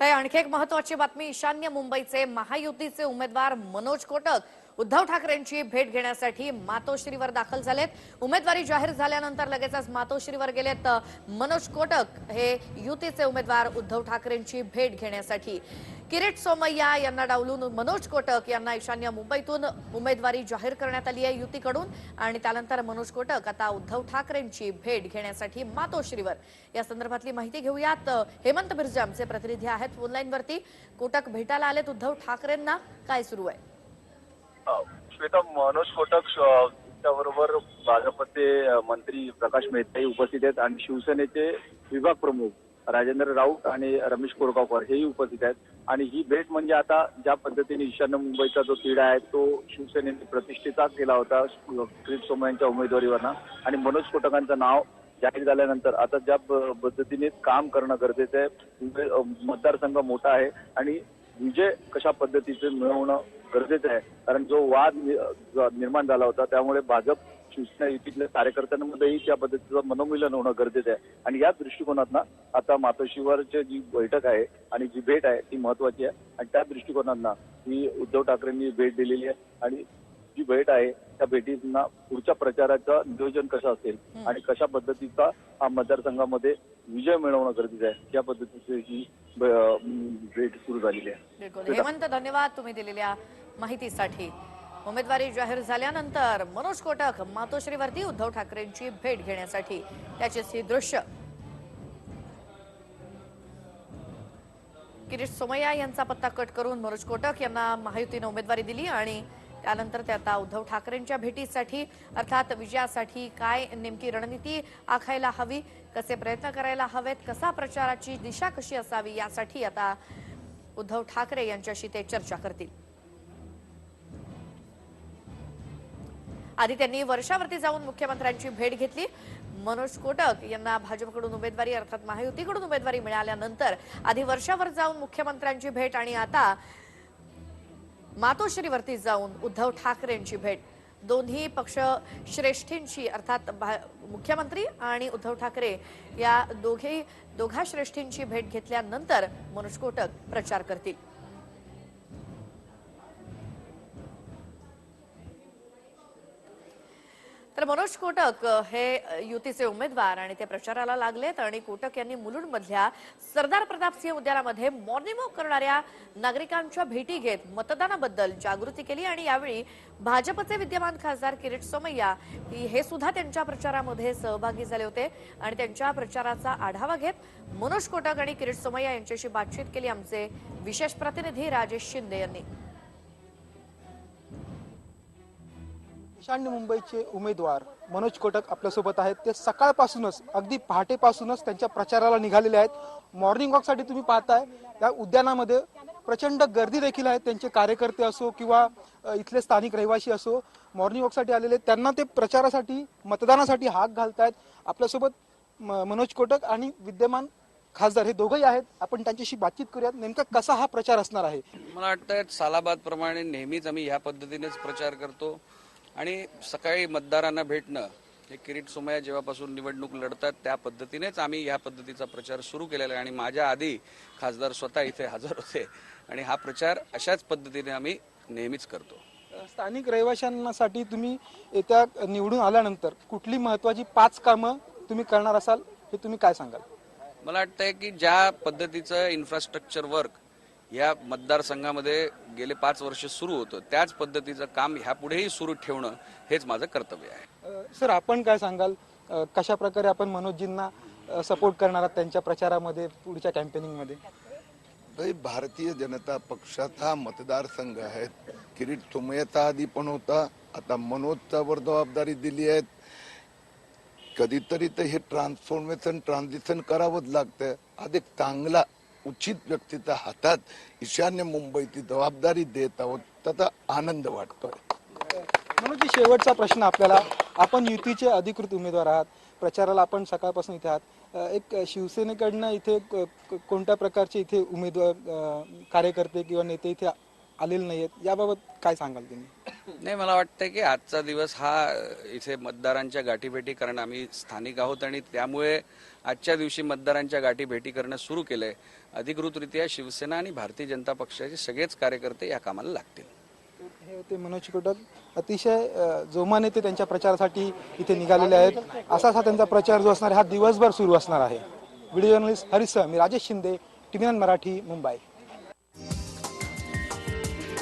तर आणखी एक महत्वाची बातमी ईशान्य मुंबईचे महायुतीचे उमेदवार मनोज कोटक उद्धव ठाकरेंची भेट घेण्यासाठी मातोश्रीवर दाखल झालेत. उमेदवारी जाहीर झाल्यानंतर लगेचच मातोश्रीवर गेलेत. मनोज कोटक हे युतीचे उमेदवार उद्धव ठाकरेंची भेट घेण्यासाठी. किरीट सोमय्या यांना डावलून मनोज कोटक यांना ईशान्य मुंबईतून उमेदवारी जाहीर करण्यात आली आहे युतीकडून. आणि त्यानंतर मनोज कोटक आता उद्धव ठाकरेंची भेट घेण्यासाठी मातोश्रीवर. या संदर्भातली माहिती घेऊयात. हेमंत बिर्जे आमचे प्रतिनिधी आहेत फोनलाईनवरती कोटक भेटायला आलेत उद्धव ठाकरेंना. काय सुरू आहे? श्वेता मनोज कोटक त्याबरोबर भाजपचे मंत्री प्रकाश मेहताही उपस्थित आहेत आणि शिवसेनेचे विभाग प्रमुख राजेंद्र राऊत आणि रमेश कोरगावकर हेही उपस्थित आहेत. आणि ही भेट म्हणजे आता ज्या पद्धतीने ईशान्य मुंबईचा जो तिढा आहे तो शिवसेनेने प्रतिष्ठेचा केला होता क्रित सोमय यांच्या उमेदवारीवरनं. आणि मनोज कोटकांचं नाव जाहीर झाल्यानंतर आता ज्या पद्धतीने काम करणं गरजेचं आहे म्हणजे, मतदारसंघ मोठा आहे आणि विजय कशा पद्धतीचे मिळवणं गरजेचं आहे. कारण जो वाद निर्माण झाला होता त्यामुळे भाजप शिवसेना युतीतल्या कार्यकर्त्यांमध्येही त्या पद्धतीचं मनोमिलन होणं गरजेचं आहे. आणि या दृष्टिकोनातनं आता मातोश्रीवरची जी बैठक आहे आणि जी भेट आहे ती महत्वाची आहे. आणि त्या दृष्टिकोनातनं ही उद्धव ठाकरेंनी भेट दिलेली आहे. आणि जी भेट आहे त्या भेटींना पुढच्या प्रचाराचं नियोजन कसं असेल आणि कशा पद्धतीचा हा मतदारसंघामध्ये विजय मिळवणं गरजेचं आहे. या पद्धतीची ही भेट सुरू झालेली आहे. बिलकुल. हेमंत धन्यवाद तुम्ही दिलेल्या माहितीसाठी. उमेदवारी जाहीर झाल्यानंतर मनोज कोटक मातोश्रीवरती उद्धव ठाकरेंची भेट घेण्यासाठी. त्याचीच ही दृश्य. किरीट सोमय्या यांचा पत्ता कट करून मनोज कोटक यांना महायुतीनं उमेदवारी दिली आणि त्यानंतर ते आता उद्धव ठाकरेंच्या भेटीसाठी अर्थात विजयासाठी काय नेमकी रणनीती आखायला हवी कसे प्रयत्न करायला हवेत कसा प्रचाराची दिशा कशी असावी यासाठी आता उद्धव ठाकरे यांच्याशी ते चर्चा करतील. आधी त्यांनी वर्षावरती जाऊन मुख्यमंत्र्यांची भेट घेतली. मनोज कोटक यांना भाजपकडून उमेदवारी अर्थात महायुतीकडून उमेदवारी मिळाल्यानंतर आधी वर्षावर जाऊन मुख्यमंत्र्यांची भेट आणि आता मातोश्रीवरती जाऊन उद्धव ठाकरेंची भेट. दोन्ही पक्ष श्रेष्ठींची अर्थात भा- मुख्यमंत्री आणि उद्धव ठाकरे या दोघे दोघा श्रेष्ठींची भेट घेतल्यानंतर मनोज कोटक प्रचार करतील. तर मनोज कोटक हे युतीचे उमेदवार आणि ते प्रचाराला लागलेत आणि कोटक यांनी मुलुंडमधल्या सरदार प्रतापसिंह उद्यानामध्ये मॉर्निंग वॉक करणाऱ्या नागरिकांच्या भेटी घेत मतदानाबद्दल जागृती केली आणि यावेळी भाजपचे विद्यमान खासदार किरीट सोमय्या हे सुद्धा त्यांच्या प्रचारामध्ये सहभागी झाले होते आणि त्यांच्या प्रचाराचा आढावा घेत मनोज कोटक आणि किरीट सोमय्या यांच्याशी बातचीत केली आमचे विशेष प्रतिनिधी राजेश शिंदे यांनी. ईशान्य मुंबईचे उमेदवार मनोज कोटक आपल्यासोबत आहेत. ते सकाळपासूनच अगदी पहाटेपासूनच त्यांच्या प्रचाराला निघालेले आहेत. मॉर्निंग वॉकसाठी तुम्ही पाहताय या उद्यानामध्ये प्रचंड गर्दी देखील आहे. त्यांचे कार्यकर्ते असो किंवा इथले स्थानिक रहिवासी असो मॉर्निंग वॉकसाठी आलेले त्यांना ते प्रचारासाठी मतदानासाठी हाक घालतायत. आपल्यासोबत म- मनोज कोटक आणि विद्यमान खासदार हे दोघंही आहेत. आपण त्यांच्याशी बातचीत करूयात. नेमका कसा हा प्रचार असणार आहे? मला वाटतं सालाबाद प्रमाणे नेहमीच आम्ही ह्या पद्धतीनेच प्रचार करतो. आणि सकाळी मतदारांना भेटणं हे किरीट सोमय्या जेव्हापासून निवडणूक लढतात त्या पद्धतीनेच आम्ही ह्या पद्धतीचा प्रचार सुरू केलेला आहे. आणि माझ्या आधी खासदार स्वतः इथे हजर होते. आणि हा प्रचार अशाच पद्धतीने आम्ही नेहमीच करतो. स्थानिक रहिवाशांसाठी तुम्ही येत्या निवडून आल्यानंतर कुठली महत्वाची पाच कामं तुम्ही करणार असाल हे तुम्ही काय सांगाल? मला वाटतंय की ज्या पद्धतीचं इन्फ्रास्ट्रक्चर वर्क या मतदारसंघामध्ये गेले पाच वर्ष सुरू होतं. त्याच पद्धतीचं काम ह्यापुढेही सुरू ठेवणं हेच माझं कर्तव्य आहे. सर आपण काय सांगाल? कशा प्रकारे आपण मनोजींना सपोर्ट करणार आहात त्यांच्या प्रचारामध्ये पुढच्या कॅम्पेनिंगमध्ये भाई भारतीय जनता पक्षाचा मतदारसंघ आहे. किरीट सोमय्याचा आधी पण होता. आता मनोजच्यावर जबाबदारी दिली आहे कधीतरी तर हे ट्रान्सफॉर्मेशन ट्रान्झिशन करावंच लागतं अधिक चांगला उचित व्यक्तीच्या हातात ईशान्य मुंबईची जबाबदारी देत आहोत त्याचा आनंद वाटतोय. म्हणून शेवटचा प्रश्न आपल्याला. आपण युतीचे अधिकृत उमेदवार आहात. प्रचाराला आपण सकाळपासून इथे आहात. एक शिवसेनेकडनं इथे क- कोणत्या प्रकारचे इथे उमेदवार कार्यकर्ते किंवा नेते इथे आलेले नाहीयेत? याबाबत काय सांगाल तुम्ही? नाही मला वाटतं की आजचा दिवस हा इथे मतदारांच्या गाठीभेटी कारण आम्ही स्थानिक आहोत आणि त्यामुळे आजच्या दिवशी मतदारांच्या गाठीभेटी करणं सुरू केलंय. अधिकृतरित्या शिवसेना आणि भारतीय जनता पक्षाचे सगळेच कार्यकर्ते या कामाला लागतील. हे होते मनोज कोटक अतिशय जोमाने ते त्यांच्या प्रचारासाठी इथे निघालेले आहेत. असाच हा त्यांचा प्रचार जो असणार हा दिवसभर सुरू असणार आहे. व्हिडिओ जर्नलिस्ट हरीश मी राजेश शिंदे टीव्ही मराठी मुंबई.